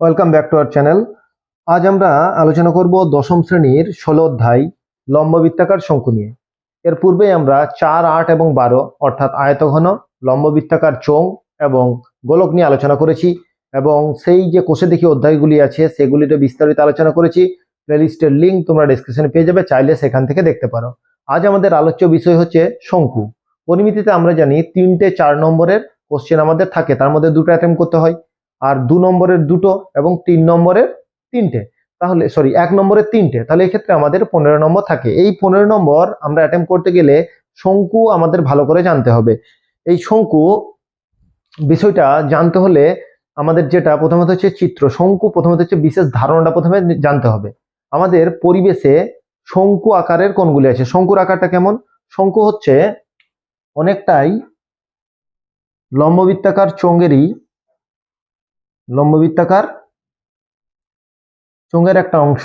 Welcome back to our channel আজ আমরা আলোচনা করব দশম শ্রেণির ষোলো অধ্যায় লম্ববৃত্তাকার শঙ্কু নিয়ে। এর পূর্বে আমরা চার, আট এবং বারো, অর্থাৎ আয়তঘন, লম্ববৃত্তাকার চোং এবং গোলক নিয়ে আলোচনা করেছি এবং সেই যে কোষে দেখি অধ্যায়গুলি আছে সেগুলিতে বিস্তারিত আলোচনা করেছি। প্লেলিস্টের লিঙ্ক তোমরা ডিসক্রিপশনে পেয়ে যাবে, চাইলে সেখান থেকে দেখতে পারো। আজ আমাদের আলোচ্য বিষয় হচ্ছে শঙ্কু। পরিমিতিতে আমরা জানি তিনটে, চার নম্বরের কোশ্চেন আমাদের থাকে, তার মধ্যে দুটো অ্যাটেম্প করতে হয়। আর দু নম্বরের দুটো এবং তিন নম্বরের তিনটে। তাহলে সরি এক নম্বরের তিনটে। তাহলে এক্ষেত্রে আমাদের পনেরো নম্বর থাকে। এই পনেরো নম্বর আমরা অ্যাটেম্প করতে গেলে শঙ্কু আমাদের ভালো করে জানতে হবে। এই শঙ্কু বিষয়টা জানতে হলে আমাদের যেটা প্রথমত হচ্ছে চিত্র। শঙ্কু প্রথমত হচ্ছে বিশেষ ধারণাটা প্রথমে জানতে হবে। আমাদের পরিবেশে শঙ্কু আকারের কোনগুলি আছে। শঙ্কুর আকারটা কেমন? শঙ্কু হচ্ছে অনেকটাই লম্ববৃত্তাকার চোঙেরই লম্ববৃত্তাকার চোঙের একটা অংশ,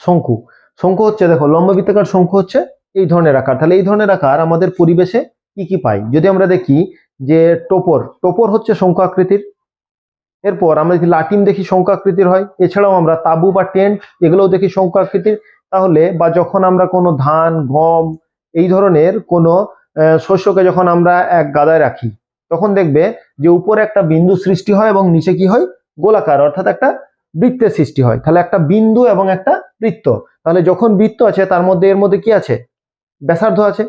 শঙ্কু। শঙ্কু হচ্ছে, দেখো, লম্ববৃত্তাকার শঙ্কু হচ্ছে এই ধরনের আকার। তাহলে এই ধরনের আকার আমাদের পরিবেশে কি কি পাই? যদি আমরা দেখি যে টোপর টোপর হচ্ছে শঙ্কু আকৃতির। এরপর আমরা যদি লাটিম দেখি, শঙ্কু আকৃতির হয়। এছাড়াও আমরা তাবু বা টেন্ট, এগুলোও দেখি শঙ্কু আকৃতির। তাহলে বা যখন আমরা কোনো ধান, গম এই ধরনের কোনো শস্যকে যখন আমরা এক গাদায় রাখি, তখন দেখবে যে উপরে একটা বিন্দু সৃষ্টি হয় এবং নিচে কি হয়? গোলাকার, অর্থাৎ একটা বৃত্তের সৃষ্টি হয়। তাহলে একটা বিন্দু এবং একটা বৃত্ত। তাহলে যখন বৃত্ত আছে, তার মধ্যে, এর মধ্যে কি আছে? ব্যাসার্ধ আছে।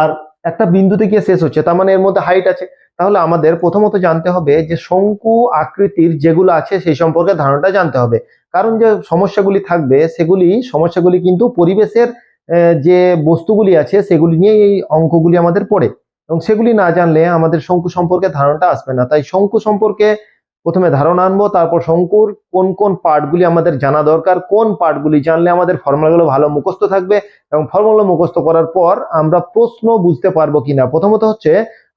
আর একটা বিন্দুতে গিয়ে শেষ হচ্ছে, তার মানে এর মধ্যে হাইট আছে। তাহলে আমাদের প্রথমত জানতে হবে যে শঙ্কু আকৃতির যেগুলো আছে, সেই সম্পর্কে ধারণাটা জানতে হবে। কারণ যে সমস্যাগুলি থাকবে, সেগুলি, সমস্যাগুলি কিন্তু পরিবেশের যে বস্তুগুলি আছে, সেগুলি নিয়ে এই অঙ্কগুলি আমাদের পড়ে। এবং সেগুলি না জানলে আমাদের শঙ্কু সম্পর্কে ধারণাটা আসবে না। তাই শঙ্কু সম্পর্কে প্রথমে ধারণা আনব, তারপর শঙ্কুর কোন কোন পার্টগুলি আমাদের জানা দরকার, কোন পার্টগুলি জানলে আমাদের ফর্মুলাগুলো ভালো মুখস্থ থাকবে, এবং ফর্মুলা মুখস্থ করার পর আমরা প্রশ্ন বুঝতে পারব কিনা। প্রথমত হচ্ছে,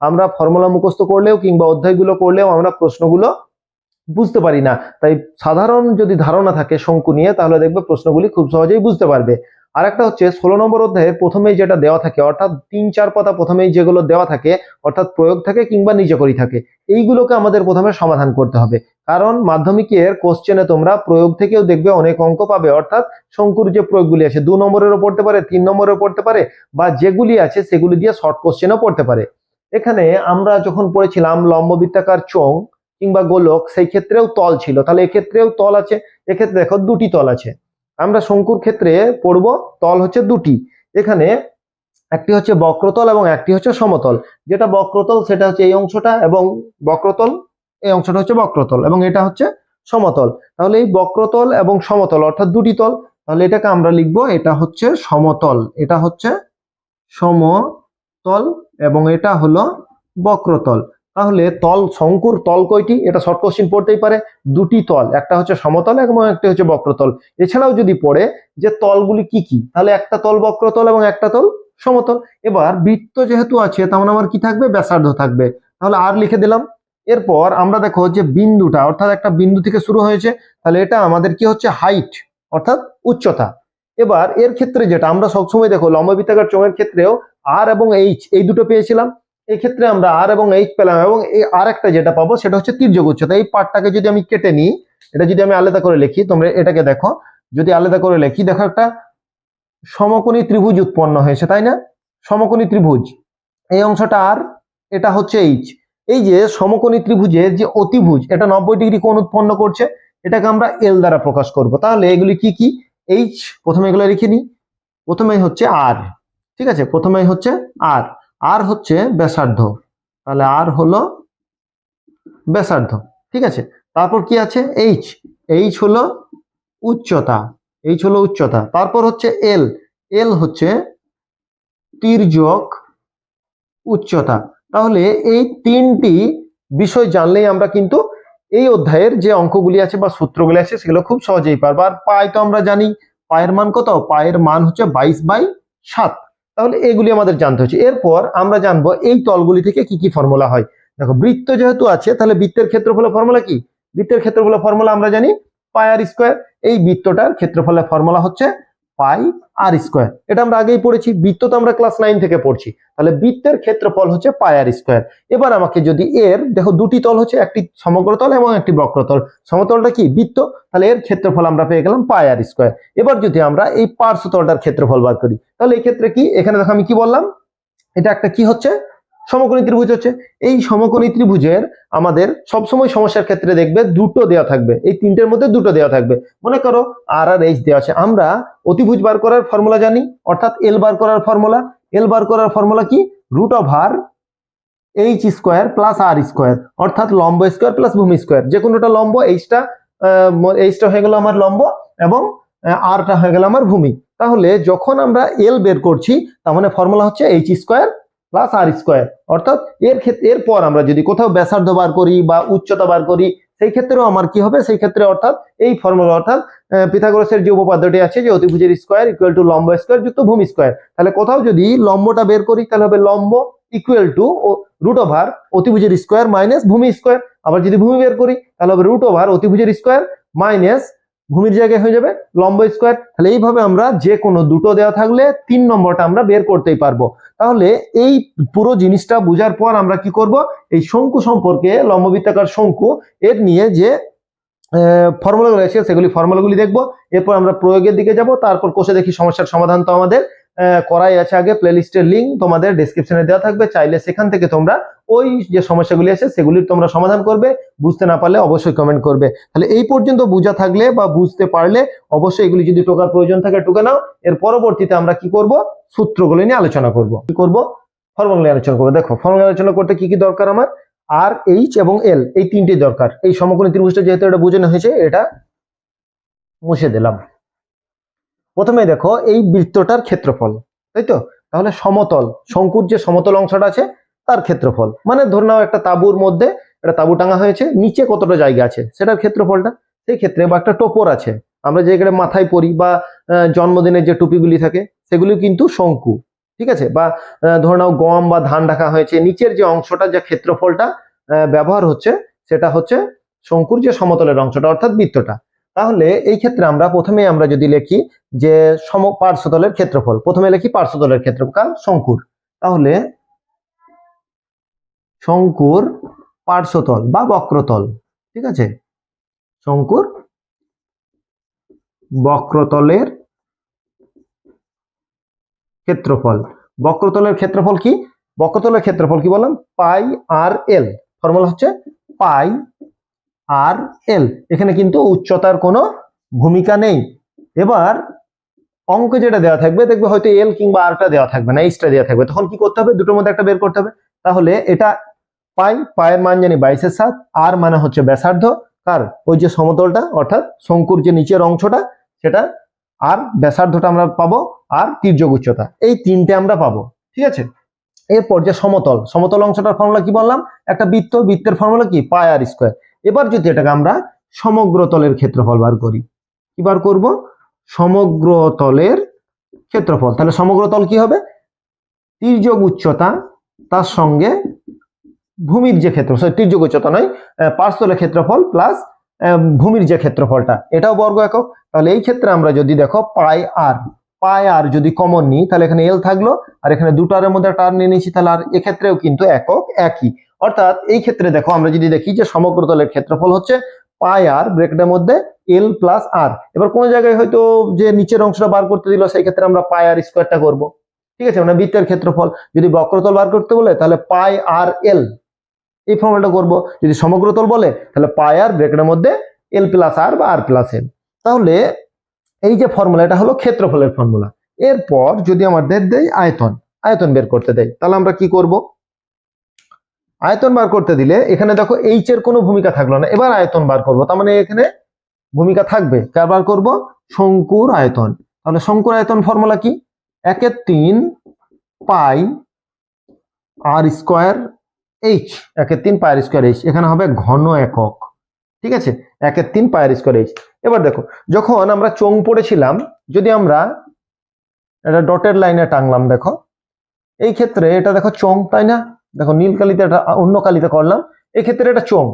আমরা ফর্মুলা মুখস্থ করলেও কিংবা অধ্যায়গুলো করলেও আমরা প্রশ্নগুলো বুঝতে পারি না। তাই সাধারণ যদি ধারণা থাকে শঙ্কু নিয়ে, তাহলে দেখবে প্রশ্নগুলি খুব সহজেই বুঝতে পারবে। আর একটা হচ্ছে, ষোলো নম্বর অধ্যায়ে প্রথমেই যেটা দেওয়া থাকে, অর্থাৎ তিন চার পাতা প্রথমেই যেগুলো দেওয়া থাকে, অর্থাৎ প্রয়োগ থাকে কিংবা নিজে করি থাকে, এইগুলোকে আমাদের প্রথমে সমাধান করতে হবে। কারণ মাধ্যমিকের কোশ্চেনে তোমরা প্রয়োগ থেকেও দেখবে অনেক অঙ্ক পাবে, অর্থাৎ শঙ্কুর যে প্রয়োগগুলি আছে, দু নম্বরেরও পড়তে পারে, তিন নম্বরেও পড়তে পারে, বা যেগুলি আছে সেগুলি দিয়ে শর্ট কোশ্চেনও পড়তে পারে। এখানে আমরা যখন পড়েছিলাম লম্ববৃত্তাকার চোং কিংবা গোলক, সেই ক্ষেত্রেও তল ছিল। তাহলে এক্ষেত্রেও তল আছে, এক্ষেত্রে দেখো দুটি তল আছে। আমরা শঙ্কুর ক্ষেত্রে পড়ব, তল হচ্ছে দুটি। এখানে একটি হচ্ছে বক্রতল এবং একটি হচ্ছে সমতল। যেটা বক্রতল, সেটা হচ্ছে এই অংশটা এবং বক্রতল, এই অংশটা হচ্ছে বক্রতল এবং এটা হচ্ছে সমতল। তাহলে এই বক্রতল এবং সমতল, অর্থাৎ দুটি তল, তাহলে এটাকে আমরা লিখব, এটা হচ্ছে সমতল, এটা হচ্ছে সমতল এবং এটা হলো বক্রতল। তাহলে তল, শঙ্কুর তল কয়টি? এটা শর্ট কোশ্চিন পড়তেই পারে। দুটি তল, একটা হচ্ছে সমতল এবং একটা হচ্ছে বক্রতল। এছাড়াও যদি পড়ে যে তলগুলি কি কি, তাহলে একটা তল বক্রতল এবং একটা তল সমতল। এবার বৃত্ত যেহেতু আছে তেমন আমার কি থাকবে? ব্যাসার্ধ থাকবে। তাহলে আর লিখে দিলাম। এরপর আমরা দেখো যে বিন্দুটা, অর্থাৎ একটা বিন্দু থেকে শুরু হয়েছে, তাহলে এটা আমাদের কি হচ্ছে? হাইট অর্থাৎ উচ্চতা। এবার এর ক্ষেত্রে যেটা, আমরা সবসময় দেখো লম্ববৃত্তাকার চোঙের ক্ষেত্রেও আর এবং এইচ এই দুটো পেয়েছিলাম। এই ক্ষেত্রে আমরা আর এবং এইচ পেলাম এবং এই আর একটা যেটা পাবো সেটা হচ্ছে তির্যক উচ্চতা এই পার্টটাকে যদি আমি কেটে নিই, এটা যদি আমি আলাদা করে লিখি, তোমরা এটাকে দেখো, যদি আলাদা করে লিখি, দেখো একটা সমকোণী ত্রিভুজ উৎপন্ন হয়েছে, তাই না? সমকোণী ত্রিভুজ। এই অংশটা আর এটা হচ্ছে এইচ এই যে সমকোণী ত্রিভুজের যে অতিভুজ, এটা নব্বই ডিগ্রি কোণ উৎপন্ন করছে, এটাকে আমরা এল দ্বারা প্রকাশ করব। তাহলে এগুলি কি কি? এইচ প্রথমে এগুলো লিখে নিই। প্রথমেই হচ্ছে আর ঠিক আছে? প্রথমেই হচ্ছে আর আর হচ্ছে ব্যাসার্ধ। তাহলে আর হলো ব্যাসার্ধ, ঠিক আছে? তারপর কি আছে? এইচ এইচ হলো উচ্চতা এইচ হলো উচ্চতা। তারপর হচ্ছে এল এল হচ্ছে তির্যক উচ্চতা। তাহলে এই তিনটি বিষয় জানলেই আমরা কিন্তু এই অধ্যায়ের যে অঙ্কগুলি আছে বা সূত্রগুলি আছে, সেগুলো খুব সহজেই পারব। আর পায় তো আমরা জানি, পায়ের মান কত? পায়ের মান হচ্ছে বাইশ বাই সাত। তাহলে এগুলি আমাদের জানতে হচ্ছে। এরপর আমরা জানব এই তলগুলি থেকে কি কি ফর্মুলা হয়। দেখো, বৃত্ত যেহেতু আছে, তাহলে বৃত্তের ক্ষেত্রফলের ফর্মুলা কি? বৃত্তের ক্ষেত্রফলের ফর্মুলা আমরা জানি পায়ার স্কোয়ার। এই বৃত্তটার ক্ষেত্রফলের ফর্মুলা হচ্ছে পাই আর স্কোয়ার। এটা আমরা আগেই পড়েছি, বৃত্ত তো আমরা ক্লাস নাইন থেকে পড়ছি। তাহলে বৃত্তের ক্ষেত্রফল হচ্ছে পাই আর স্কোয়ার। এবার আমাকে যদি এর, দেখো দুটি তল হচ্ছে, একটি সমগ্রতল এবং একটি বক্রতল সমতলটা কি? বৃত্ত। তাহলে এর ক্ষেত্রফল আমরা পেয়ে গেলাম পাই আর স্কোয়ার। এবার যদি আমরা এই পার্শ্বতলটার ক্ষেত্রফল বার করি, তাহলে এই ক্ষেত্রে কি? এখানে দেখো আমি কি বললাম? এটা একটা কি হচ্ছে? সমকোণী ত্রিভুজ হচ্ছে। এই সমকোণী ত্রিভুজের আমাদের সবসময় সমস্যার ক্ষেত্রে দেখবে দুটো দেওয়া থাকবে। এই তিনটের মধ্যে দুটো দেওয়া থাকবে। মনে করো আর আর এইচ দেওয়া আছে। আমরা অতিভুজ বার করার ফর্মুলা জানি, অর্থাৎ এল বার করার ফর্মুলা। এল বার করার ফর্মুলা কি? Root of R H square plus R square অর্থাৎ লম্ব স্কোয়ার প্লাস ভূমি স্কোয়ার যে কোনোটা লম্ব এইচটা এইচটা হয়ে গেল আমার লম্ব এবং আরটা হয়ে গেল আমার ভূমি। তাহলে যখন আমরা এল বের করছি, তার মানে ফর্মুলা হচ্ছে H square plus R square অর্থাৎ এর ক্ষেত্রে এরপর আমরা যদি কোথাও ব্যাসার্ধ বার করি বা উচ্চতা বার করি, সেই ক্ষেত্রেও আমার কি হবে? সেই ক্ষেত্রে অর্থাৎ এই ফর্মুলা অর্থাৎ পিথাগোরাসের যে উপপাদ্যটি আছে যে অতিভুজের স্কোয়ার ইকুয়াল টু লম্ব স্কোয়ার যুক্ত ভূমি স্কোয়ার তাহলে কোথাও যদি লম্বটা বের করি, তাহলে হবে লম্ব ইকুয়াল টু রুট ওভার অতিভুজের স্কোয়ার মাইনাস ভূমি স্কোয়ার আবার যদি ভূমি বের করি, তাহলে হবে রুট ওভার অতিভুজের স্কোয়ার মাইনাস ভূমির জায়গায় হয়ে যাবে, লম্ব স্কোয়ার তাহলে এইভাবে আমরা যে কোনো দুটো দেওয়া থাকলে তিন নম্বরটা আমরা বের করতেই পারব। তাহলে এই পুরো জিনিসটা বোঝার পর আমরা কি করব? এই শঙ্কু সম্পর্কে, লম্ববৃত্তাকার শঙ্কু, এর নিয়ে যে ফর্মুলাগুলো রয়েছে সেগুলি ফর্মুলাগুলি দেখব। এরপর আমরা প্রয়োগের দিকে যাব, তারপর কোষে দেখি সমস্যার সমাধান তো আমাদের। করাই আছে আগে প্লেলিস্টের লিঙ্ক তোমাদের ডেসক্রিপশনে দেওয়া থাকবে। চাইলে সেখান থেকে তোমরা ওই যে সমস্যাগুলি আছে, সেগুলির তোমরা সমাধান করবে। বুঝতে না পারলে অবশ্যই কমেন্ট করবে। তাহলে এই পর্যন্ত বোঝা থাকলে বা বুঝতে পারলে অবশ্যই এগুলি যদি টোকার প্রয়োজন থাকে, টুকে নাও। এর পরবর্তীতে আমরা কি করব? সূত্রগুলো নিয়ে আলোচনা করব। কি করব? ফর্মুলা নিয়ে আলোচনা করব। দেখো, ফর্মুলা আলোচনা করতে কি কি দরকার আমার? আর এইচ এবং এল এই তিনটি দরকার। এই সমকোণী ত্রিভুজটা যেহেতু এটা বোঝানো হয়েছে, এটা মুছে দিলাম। প্রথমে দেখো এই বৃত্তটার ক্ষেত্রফল, তাই তো? তাহলে সমতল, শঙ্কুর যে সমতল অংশটা আছে, তার ক্ষেত্রফল। মানে ধরে নাও একটা তাঁবুর মধ্যে একটা তাঁবু টাঙা হয়েছে, নিচে কতটা জায়গা আছে, সেটার ক্ষেত্রফলটা। সেই ক্ষেত্রে বা একটা টোপর আছে, আমরা যেখানে মাথায় পরি বা জন্মদিনের যে টুপিগুলি থাকে, সেগুলি কিন্তু শঙ্কু, ঠিক আছে? বা ধরে নাও গম বা ধান রাখা হয়েছে, নিচের যে অংশটা, যে ক্ষেত্রফলটা ব্যবহার হচ্ছে, সেটা হচ্ছে শঙ্কুর যে সমতলের অংশটা, অর্থাৎ বৃত্তটা। তাহলে এই ক্ষেত্রে আমরা প্রথমে আমরা যদি লিখি যে সম পার্শ্বতলের ক্ষেত্রফল, প্রথমে লিখি পার্শ্বতলের ক্ষেত্রফল শঙ্কুর। তাহলে শঙ্কুর পার্শ্বতল বা বক্রতল, ঠিক আছে? শঙ্কুর বক্রতলের ক্ষেত্রফল। বক্রতলের ক্ষেত্রফল কি? বক্রতলের ক্ষেত্রফল কি বললাম? পাই আর এল। ফর্মুলা হচ্ছে পাই আর এল এখানে কিন্তু উচ্চতার কোনো ভূমিকা নেই। এবার অঙ্ক যেটা দেওয়া থাকবে, দেখবে হয়তো এল কিংবা আরটা দেওয়া থাকবে না এইচটা দেওয়া থাকবে। তখন কি করতে হবে? দুটোর মধ্যে একটা বের করতে হবে। তাহলে এটা পাই, পায়ের মান জানি বাইশের সাত আর মানে হচ্ছে ব্যাসার্ধ। কার? ওই যে সমতলটা, অর্থাৎ শঙ্কুর যে নিচের অংশটা, সেটা আর ব্যাসার্ধটা আমরা পাবো, আর তির্যক উচ্চতা। এই তিনটে আমরা পাবো, ঠিক আছে? এরপর যে সমতল সমতল অংশটার ফর্মুলা কি বললাম? একটা বৃত্ত, বৃত্তের ফর্মুলা কি? পাই আর স্কোয়ার এবার যদি এটাকে আমরা সমগ্র তলের ক্ষেত্রফল বার করি কি বার করব? সমগ্র তলের ক্ষেত্রফল। তাহলে সমগ্র তল কি হবে? তির্যক উচ্চতা তার সঙ্গে ভূমির যে ক্ষেত্র সরি তির্যক উচ্চতা নয় আহ, পার্শ্বতলের ক্ষেত্রফল প্লাস ভূমির যে ক্ষেত্রফলটা এটাও বর্গ একক। তাহলে এই ক্ষেত্রে আমরা যদি দেখো পাই আর পাই আর যদি কমন নিই তাহলে এখানে এল থাকল আর এখানে দুটারের মধ্যে টার নিয়ে নিয়েছি তাহলে আর এক্ষেত্রেও কিন্তু একক একই। অর্থাৎ এই ক্ষেত্রে দেখো আমরা যদি দেখি যে সমগ্র তলের ক্ষেত্রফল হচ্ছে পাই আর ব্রেকেটের মধ্যে এল প্লাস আর এবার কোন জায়গায় হয়তো যে নিচের অংশটা বার করতে দিল, সেই ক্ষেত্রে আমরা পাই আর স্কোয়ারটা করব। ঠিক আছে? মানে বৃত্তের ক্ষেত্রফল। যদি বক্রতল বার করতে বলে, তাহলে পাই আর এল এই ফর্মুলাটা করব। যদি সমগ্রতল বলে, তাহলে পাই আর ব্রেকেটের মধ্যে এল প্লাস আর বা আর প্লাস এল তাহলে এই যে ফর্মুলা, এটা হলো ক্ষেত্রফলের ফর্মুলা। এরপর যদি আমাদের দেয় আয়তন আয়তন বের করতে দেয় তাহলে আমরা কি করব? আয়তন বার করতে দিলে এখানে দেখো এইচ এর কোনো ভূমিকা থাকল না। এবার আয়তন বার করব। তার মানে এখানে ভূমিকা থাকবে। কার বার করব? শঙ্কুর আয়তন। তাহলে শঙ্কুর আয়তন ফর্মুলা কি? একের তিন পাই আর স্কোয়ার এইচ একের তিন পায়ের স্কোয়ার এইচ এখানে হবে ঘন একক। ঠিক আছে? একের তিন পায়ের স্কোয়ার এইচ এবার দেখো, যখন আমরা চোং পড়েছিলাম, যদি আমরা এটা ডটের লাইনে টাংলাম দেখো, এই ক্ষেত্রে এটা দেখো চং তাই না? দেখো, নীল কালিতে এটা অন্য কালিতে করলাম, এক্ষেত্রে ক্ষেত্রে এটা চোং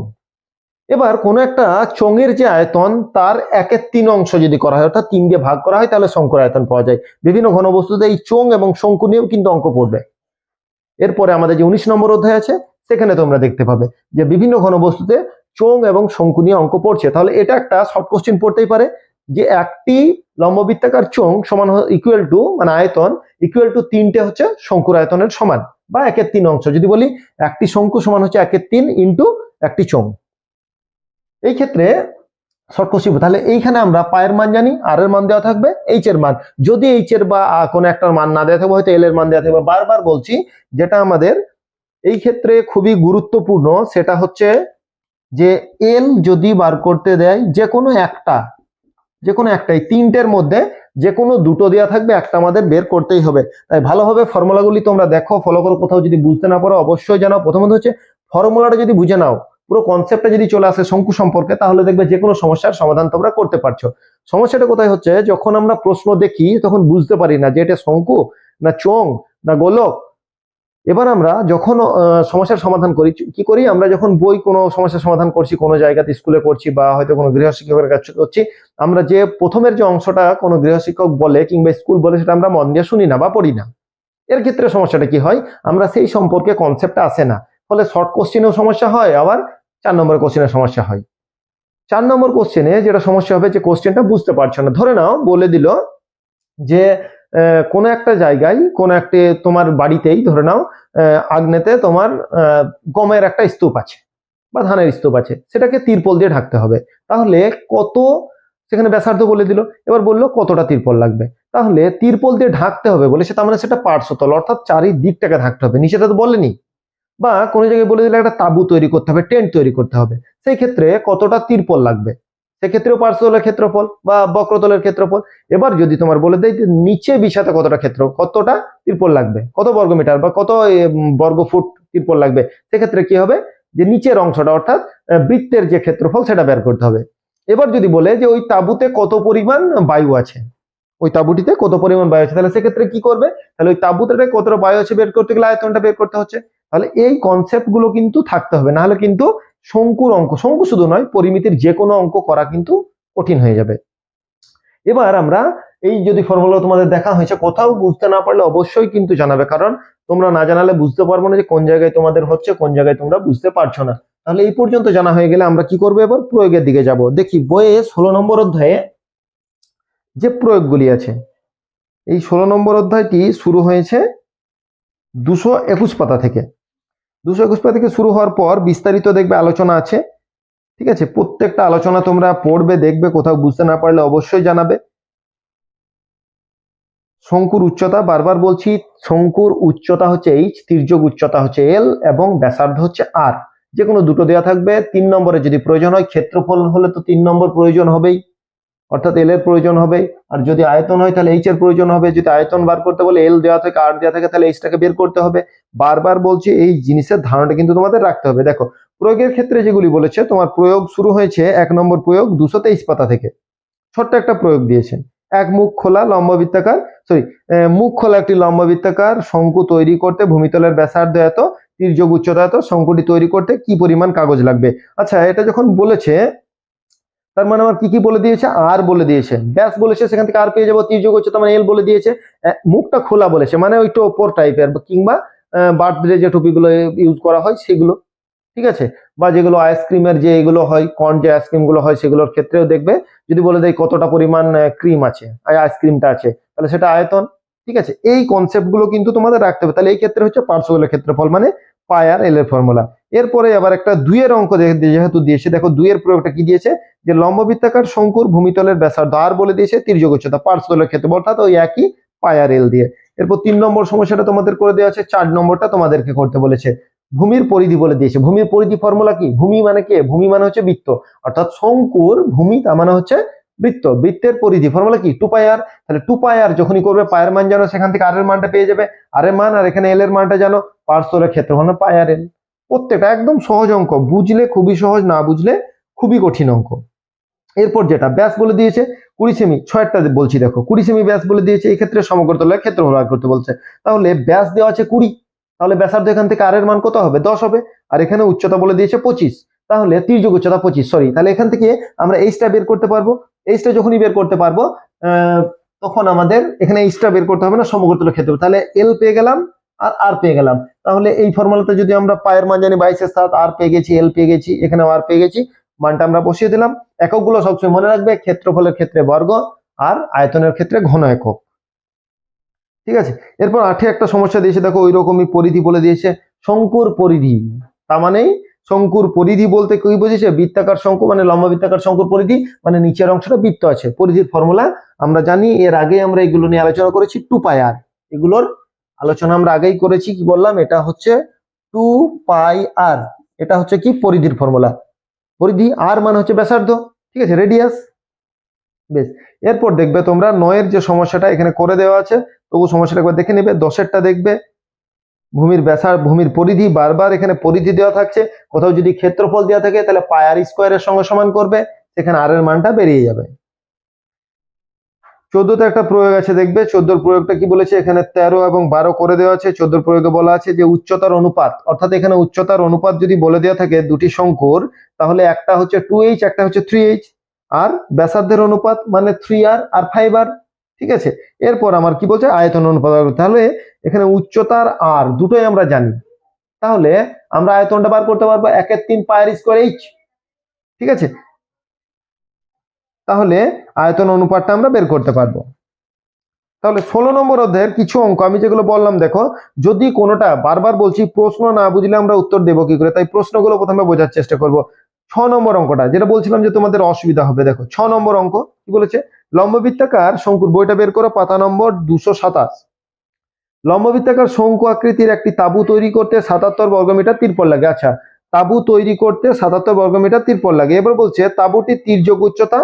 এবার কোনো একটা চোঙের যে আয়তন, তার একের তিন অংশ যদি করা হয়, অর্থাৎ তিন দিয়ে ভাগ করা হয়, তাহলে শঙ্কুর আয়তন পাওয়া যায়। বিভিন্ন ঘনবস্তুতে এই চোঙ এবং শঙ্কু নিয়েও কিন্তু অঙ্ক পড়বে। এরপরে আমাদের যে উনিশ নম্বর অধ্যায় আছে, সেখানে তোমরা দেখতে পাবে যে বিভিন্ন ঘনবস্তুতে চোঙ এবং শঙ্কু নিয়ে অঙ্ক পড়ছে। তাহলে এটা একটা শর্ট কোশ্চেন পড়তেই পারে যে একটি লম্ববৃত্তাকার চোঙ সমান ইকুয়াল টু মানে আয়তন ইকুয়াল টু তিনটে হচ্ছে শঙ্কুর আয়তনের সমান। বা একের তিন অংশ। যদি বলি একটি শঙ্কু সমান হচ্ছে একের তিন ইন্টু একটি চোঙ। এই ক্ষেত্রে শর্ট তাহলে এইখানে আমরা পায়ের মান জানি, আর এর মান দেওয়া থাকবে এইচ এর মান। যদি এইচ এর বা কোনো একটার মান না দেওয়া থাকবে, হয়তো এল এর মান দেওয়া থাকবে। বারবার বলছি, যেটা আমাদের এই ক্ষেত্রে খুবই গুরুত্বপূর্ণ, সেটা হচ্ছে যে এল যদি বার করতে দেয় যে কোনো একটা, যে কোনো একটাই তিনটের মধ্যে যে কোনো দুটো দেওয়া থাকবে, একটা আমাদের বের করতেই হবে। তাই ভালোভাবে ফর্মুলাগুলি তোমরা দেখো ফলো করো, কোথাও যদি বুঝতে না পারো অবশ্যই জানাও। প্রথমত হচ্ছে, ফর্মুলাটা যদি বুঝে নাও, পুরো কনসেপ্টটা যদি চলে আসে শঙ্কু সম্পর্কে, তাহলে দেখবে যে কোনো সমস্যার সমাধান তোমরা করতে পারছ। সমস্যাটা কোথায় হচ্ছে, যখন আমরা প্রশ্ন দেখি, তখন বুঝতে পারি না যে এটা শঙ্কু না চং না গোলক। এবার আমরা যখন সমস্যার সমাধান করি, কি করি? আমরা যখন বই কোনো সমস্যার সমাধান করছি, কোনো জায়গাতে স্কুলে করছি বা হয়তো কোনো গৃহশিক্ষকের কাছে করছি, আমরা যে প্রথমের যে অংশটা কোনো গৃহশিক্ষক বলে কিংবা স্কুল বলে সেটা আমরা মন দিয়ে শুনি না বা পড়ি না। এর ক্ষেত্রে সমস্যাটা কি হয়? আমরা সেই সম্পর্কে কনসেপ্টটা আসে না। ফলে শর্ট কোশ্চেনেও সমস্যা হয়, আবার চার নম্বর কোশ্চেনের সমস্যা হয়। চার নম্বর কোশ্চেনে যেটা সমস্যা হবে যে কোশ্চেনটা বুঝতে পারছ না। ধরে নাও, বলে দিল যে কোনো একটা জায়গায়, কোনো একটা তোমার বাড়িতেই, ধরে নাও আগ্নেতে তোমার গমের একটা স্তূপ আছে বা ধানের স্তূপ আছে, সেটাকে তিরপল দিয়ে ঢাকতে হবে। তাহলে কত, সেখানে ব্যাসার্ধ বলে দিল, এবার বলল কতটা তিরপল লাগবে? তাহলে তিরপল দিয়ে ঢাকতে হবে বলে সেটা মানে সেটা পার্শ্বতল অর্থাৎ চারিদিকটাকে ঢাকতে হবে। নিচেটা তো বলেনি। বা কোনো জায়গায় বলে দিলে একটা তাবু তৈরি করতে হবে, টেন্ট তৈরি করতে হবে। সেই ক্ষেত্রে কতটা তিরপল লাগবে? সেক্ষেত্রেও পার্শ্বতলের ক্ষেত্রফল বা বক্রতলের ক্ষেত্রফল। এবার যদি তোমার বলে দেয় নিচে বিষাতে কতটা ক্ষেত্র, কতটা তিরপল লাগবে? কত বর্গ মিটার বা কত বর্গ ফুট তিরপল লাগবে? সেক্ষেত্রে কি হবে? যে নিচের অংশটা অর্থাৎ বৃত্তের যে ক্ষেত্রফল সেটা বের করতে হবে। এবার যদি বলে যে ওই তাঁবুতে কত পরিমাণ বায়ু আছে? ওই তাঁবুটিতে কত পরিমাণ বায়ু আছে? তাহলে সেক্ষেত্রে কি করবে? তাহলে ওই তাঁবুতে কতটা বায়ু আছে বের করতে গেলে আয়তনটা বের করতে হচ্ছে। তাহলে এই কনসেপ্টগুলো কিন্তু থাকতে হবে। নাহলে কিন্তু শঙ্কুর অঙ্ক। শঙ্কু শুধু নয়, পরিমিতির যে কোনো অঙ্ক করা কিন্তু কঠিন হয়ে যাবে। এবার আমরা এই যদি ফর্মুলা তোমাদের দেখা হয়েছে, কোথাও বুঝতে না পারলে অবশ্যই কিন্তু জানাবে, কারণ তোমরা না জানালে বুঝতে পারব না যে কোন জায়গায় তোমাদের হচ্ছে, কোন জায়গায় তোমরা বুঝতে পারছ না। তাহলে এই পর্যন্ত জানা হয়ে গেলে আমরা কি করব এবার? প্রয়োগের দিকে যাব। দেখি, বইয়ে ষোলো নম্বর অধ্যায়ে যে প্রয়োগগুলি আছে, এই ষোলো নম্বর অধ্যায়টি শুরু হয়েছে দুশো একুশ পাতা থেকে। দুশো একুশ পাতা থেকে শুরু হওয়ার পর বিস্তারিত দেখবে আলোচনা আছে। ঠিক আছে? প্রত্যেকটা আলোচনা তোমরা পড়বে, দেখবে, কোথাও বুঝতে না পারলে অবশ্যই জানাবে। শঙ্কুর উচ্চতা, বারবার বলছি, শঙ্কুর উচ্চতা হচ্ছে এইচ তির্যক উচ্চতা হচ্ছে এল এবং ব্যাসার্ধ হচ্ছে আর যে কোনো দুটো দেওয়া থাকবে, তিন নম্বরে যদি প্রয়োজন হয়, ক্ষেত্রফল হলে তো তিন নম্বর প্রয়োজন হবেই। অর্থাৎ এল এর প্রয়োজন হবে। আর যদি আয়তন হয়, তাহলে এইচ এর প্রয়োজন হবে। যদি আয়তন বার করতে বলে এল দেওয়া থাকে আর দেওয়া থাকে, তাহলে এইচটাকে বের করতে হবে। বারবার বলছি, এই জিনিসের ধারণাটা কিন্তু তোমাদের রাখতে হবে। দেখো, প্রয়োগের ক্ষেত্রে যেগুলি বলেছে, তোমার প্রয়োগ শুরু হয়েছে এক নম্বর প্রয়োগ দুশো তেইশ পাতা থেকে। ছোট্ট একটা প্রয়োগ দিয়েছেন। এক মুখ খোলা লম্ববৃত্তাকার সরি মুখ খোলা একটি লম্ববৃত্তাকার শঙ্কু তৈরি করতে ভূমিতলের ব্যাসার্ধ এত তির্যক উচ্চতা এত, শঙ্কুটি তৈরি করতে কি পরিমাণ কাগজ লাগবে? আচ্ছা এটা যখন বলেছে তার মানে আমার কি কি বলে দিয়েছে? আর বলে দিয়েছে। ব্যাস বলেছে, সেখান থেকে আর পেয়ে যাব তির্যক উচ্চতা মানে এল বলে দিয়েছে। মুখটা খোলা বলেছে মানে ওইটা ওপর টাইপের কিংবা বার্থডে যে টুপিগুলো ইউজ করা হয়, সেগুলো। ঠিক আছে? বা যেগুলো আইসক্রিমের যে এগুলো হয় কর্ন যে আইসক্রিমগুলো হয়, সেগুলোর ক্ষেত্রেও দেখবে, যদি বলে দেয় কতটা পরিমাণ ক্রিম আছে আইসক্রিমটা আছে, তাহলে সেটা আয়তন। ঠিক আছে? এই কনসেপ্টগুলো কিন্তু তোমাদের রাখতে হবে। তাহলে এই ক্ষেত্রে হচ্ছে পার্শ্বগুলোর ক্ষেত্রফল মানে পাই আর এল এর ফর্মুলা এরপরে আবার একটা দুইয়ের অঙ্ক যেহেতু দিয়েছে, দেখো দুইয়ের প্রয়োগটা কি দিয়েছে? যে লম্ববৃত্তাকার শঙ্কুর ভূমিতলের ব্যাসার্ধ আর বলে দিয়েছে তির্যক উচ্চতা পার্শ্বতলের ক্ষেত্রে অর্থাৎ ওই একই পাই আর এল দিয়ে। এরপর তিন নম্বর সমস্যাটা তোমাদের করে দেওয়া আছে, চার নম্বরটা তোমাদেরকে করতে বলেছে। ভূমির পরিধি বলে দিয়েছে। ভূমির পরিধি ফর্মুলা কি? ভূমি মানে কি? ভূমি মানে হচ্ছে বৃত্ত। অর্থাৎ শঙ্কুর ভূমি তা মানে হচ্ছে বৃত্ত। বৃত্তের পরিধি ফর্মুলা কি? টু পায়ার তাহলে টু পায়ার যখনই করবে পায়ের মান জানো, সেখান থেকে আর এর মানটা পেয়ে যাবে। আর এর মান আর এখানে এল এর মানটা জানো পার্শ্বরের ক্ষেত্র মানে পাই আর এল প্রত্যেকটা একদম সহজ অঙ্ক, বুঝলে খুবই সহজ, না বুঝলে খুবই কঠিন অঙ্ক। এরপর যেটা, ব্যাস বলে দিয়েছে, কুড়ি সেমি, ছয়টা বলছি দেখো, কুড়ি সেমি ব্যাস বলে দিয়েছে এই ক্ষেত্রে সমগ্র তলের ক্ষেত্র বার করতে বলছে। তাহলে ব্যাস দেওয়া আছে কুড়ি, তাহলে ব্যাসার্ধ এখান থেকে আর এর মান কত হবে? দশ হবে। আর এখানে উচ্চতা বলে দিয়েছে পঁচিশ, তাহলে তির্যক উচ্চতা পঁচিশ সরি তাহলে এখান থেকে আমরা এইচটা বের করতে পারব এইচটা যখনই বের করতে পারব তখন আমাদের এখানে এইচটা বের করতে হবে না সমগ্রতলের ক্ষেত্রে তাহলে এল পেয়ে গেলাম আর আর পেয়ে গেলাম। তাহলে এই ফর্মুলাতে যদি আমরা পায়ের মান জানি বাইশের সাত আর পেয়ে গেছি এল পেয়ে গেছি এখানে আর পেয়ে গেছি, মানটা আমরা বসিয়ে দিলাম। এককগুলো সবসময় মনে রাখবে, ক্ষেত্রফলের ক্ষেত্রে বর্গ, আর আয়তনের ক্ষেত্রে ঘন একক। ঠিক আছে? এরপর আঠে একটা সমস্যা দিয়েছে, দেখো ওই রকমই পরিধি বলে দিয়েছে, শঙ্কুর পরিধি। তার মানেই শঙ্কুর পরিধি বলতে কি বুঝেছে? বৃত্তাকার শঙ্কু মানে লম্বা বৃত্তাকার শঙ্কুর পরিধি মানে নিচের অংশটা বৃত্ত আছে। পরিধির ফর্মুলা আমরা জানি, এর আগে আমরা এগুলো নিয়ে আলোচনা করেছি, টু পাই আর। এগুলোর আলোচনা আমরা আগেই করেছি, কি বললাম? এটা হচ্ছে টু পাই আর এটা হচ্ছে কি? পরিধির ফর্মুলা পরিধি আর মানে হচ্ছে ব্যাসার্ধ। ঠিক আছে? রেডিয়াস বেশ। এরপর দেখবে তোমরা নয়ের যে সমস্যাটা এখানে করে দেওয়া আছে, তবু সমস্যাটা একবার দেখে নেবে। দশেরটা দেখবে। ভূমির ব্যাসার, ভূমির পরিধি বারবার এখানে পরিধি দেওয়া থাকছে। কোথাও যদি ক্ষেত্রফল দেওয়া থাকে, তাহলে পাই আর স্কোয়ারের সঙ্গে সমান করবে। সেখানে আর এর মানটা বেরিয়ে যাবে। চোদ্দতে একটা প্রয়োগ আছে, দেখবে? চোদ্দোর প্রয়োগটা কি বলেছে? এখানে তেরো এবং বারো করে দেওয়া আছে। চোদ্দোর প্রয়োগে বলা আছে যে উচ্চতার অনুপাত। অর্থাৎ এখানে উচ্চতার অনুপাত যদি বলে দেওয়া থাকে দুটি শঙ্কুর তাহলে একটা হচ্ছে টু এইচ একটা হচ্ছে থ্রি এইচ আর ব্যাসার্ধের অনুপাত মানে থ্রি আর আর ফাইভ আর ঠিক আছে? এরপর আমার কি বলছে? আয়তন অনুপাত। তাহলে এখানে উচ্চতার আর দুটোই আমরা জানি। তাহলে আমরা আয়তনটা বার করতে পারব একের তিন পায়ের স্কোয়ার এইচ ঠিক আছে? তাহলে আয়তন অনুপাতটা আমরা বের করতে পারব। তাহলে ষোলো নম্বর অধ্যায়ের কিছু অঙ্ক, আমি যেগুলো বললাম, দেখো, যদি কোনোটা বারবার বলছি, প্রশ্ন না বুঝলে আমরা উত্তর দেবো কি করে? তাই প্রশ্নগুলো প্রথমে বোঝার চেষ্টা করব। ছ নম্বর অঙ্কটা, যেটা বলছিলাম যে তোমাদের অসুবিধা হবে, দেখো, ছ নম্বর অঙ্ক, কি বলেছে? লম্ববৃত্তাকার শঙ্কুর বইটা বের করো, পাতা নম্বর দুশো সাতাশ। লম্ববৃত্তাকার শঙ্কু আকৃতির একটি তাবু তৈরি করতে সাতাত্তর বর্গমিটার তিরপল লাগে। আচ্ছা তাবু তৈরি করতে সাতাত্তর বর্গমিটার তিরপল লাগে। এবার বলছে, তাবুটির তির্যক উচ্চতা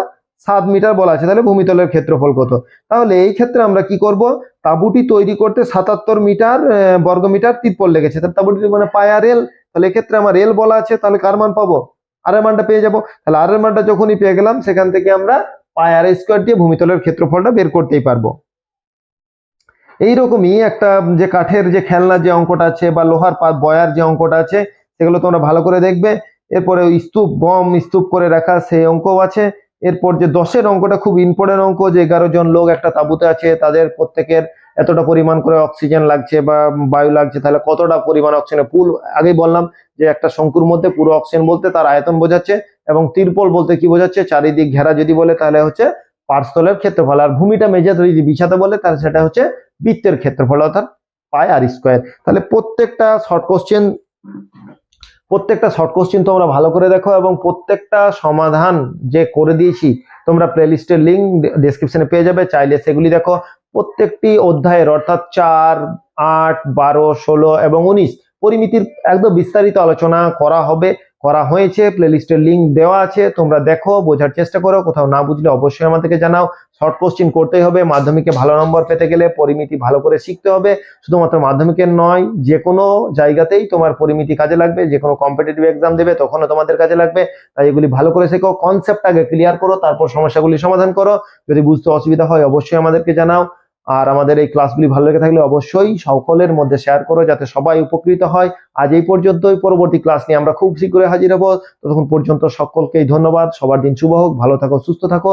সাত মিটার বলা আছে তাহলে ভূমিতলের ক্ষেত্রফল কত? তাহলে এই ক্ষেত্রে আমরা কি করব? তাবুটি তৈরি করতে সাতাত্তর মিটার আহ, বর্গমিটার তিরপল লেগেছে। তাহলে তাবুটি মানে পায়া রেল তাহলে এক্ষেত্রে আমার রেল বলা আছে তাহলে কার মান পাবো? আর মানটা পেয়ে যাব। তাহলে আর মানটা যখনই পেয়ে গেলাম সেখান থেকে আমরা পাই আর স্কোয়ার দিয়ে ভূমিতলের ক্ষেত্রফলটা বের করতেই পারব। এইরকমই একটা যে কাঠের যে খেলনার যে অঙ্কটা আছে বা লোহার পা- বয়ার যে অঙ্কটা আছে সেগুলো তোমরা ভালো করে দেখবে। এরপরে স্তূপ গম স্তূপ করে রাখা সেই অঙ্কও আছে। এরপর যে দশের অঙ্কটা খুব ইম্পর্টেন্ট অঙ্ক, যে এগারো জন লোক একটা তাঁবুতে আছে, তাদের প্রত্যেকের এতটা পরিমাণ করে অক্সিজেন লাগছে বা বায়ু লাগছে, তাহলে কতটা পরিমাণ অক্সিজেন পুল আগেই বললাম যে একটা শঙ্কুর মধ্যে পুরো অক্সিজেন বলতে তার আয়তন বোঝাচ্ছে এবং তিরপল বলতে কি বোঝাচ্ছে? চারিদিক ঘেরা যদি বলে তাহলে হচ্ছে পার্শ্বলের ক্ষেত্রফল। আর ভূমিটা মেঝে যদি বিছাতে বলে তাহলে সেটা হচ্ছে বৃত্তের ক্ষেত্রফল অর্থাৎ পায় আর স্কোয়ার তাহলে প্রত্যেকটা শর্ট কোশ্চেন প্রত্যেকটা শর্ট কোশ্চেন তোমরা ভালো করে দেখো এবং প্রত্যেকটা সমাধান যে করে দিয়েছি, তোমরা প্লেলিস্টের লিঙ্ক ডেসক্রিপশনে পেয়ে যাবে। চাইলে সেগুলি দেখো, প্রত্যেকটি অধ্যায়ের অর্থাৎ চার, আট, বারো, ষোলো এবং উনিশ পরিমিতির একদম বিস্তারিত আলোচনা করা হবে, করা হয়েছে। প্লেলিস্টের লিঙ্ক দেওয়া আছে, তোমরা দেখো, বোঝার চেষ্টা করো। কোথাও না বুঝলে অবশ্যই আমাদেরকে জানাও। শর্ট কোশ্চেন করতেই হবে, মাধ্যমিকে ভালো নম্বর পেতে গেলে পরিমিতি ভালো করে শিখতে হবে। শুধুমাত্র মাধ্যমিকের নয় যে কোনো জায়গাতেই তোমার পরিমিতি কাজে লাগবে যে কোনো কম্পিটিটিভ এক্সাম দেবে তখনও তোমাদের কাজে লাগবে। তাই এগুলি ভালো করে শেখো কনসেপ্ট আগে ক্লিয়ার করো, তারপর সমস্যাগুলি সমাধান করো। যদি বুঝতে অসুবিধা হয় অবশ্যই আমাদেরকে জানাও। আর আমাদের এই ক্লাসগুলি ভালো লেগে থাকলে অবশ্যই সকলের মধ্যে শেয়ার করো, যাতে সবাই উপকৃত হয়। আজ এই পর্যন্তই, পরবর্তী ক্লাস নিয়ে আমরা খুব শীঘ্রই হাজির হব। ততক্ষণ পর্যন্ত সকলকেই ধন্যবাদ। সবার দিন শুভ হোক, ভালো থাকো, সুস্থ থাকো।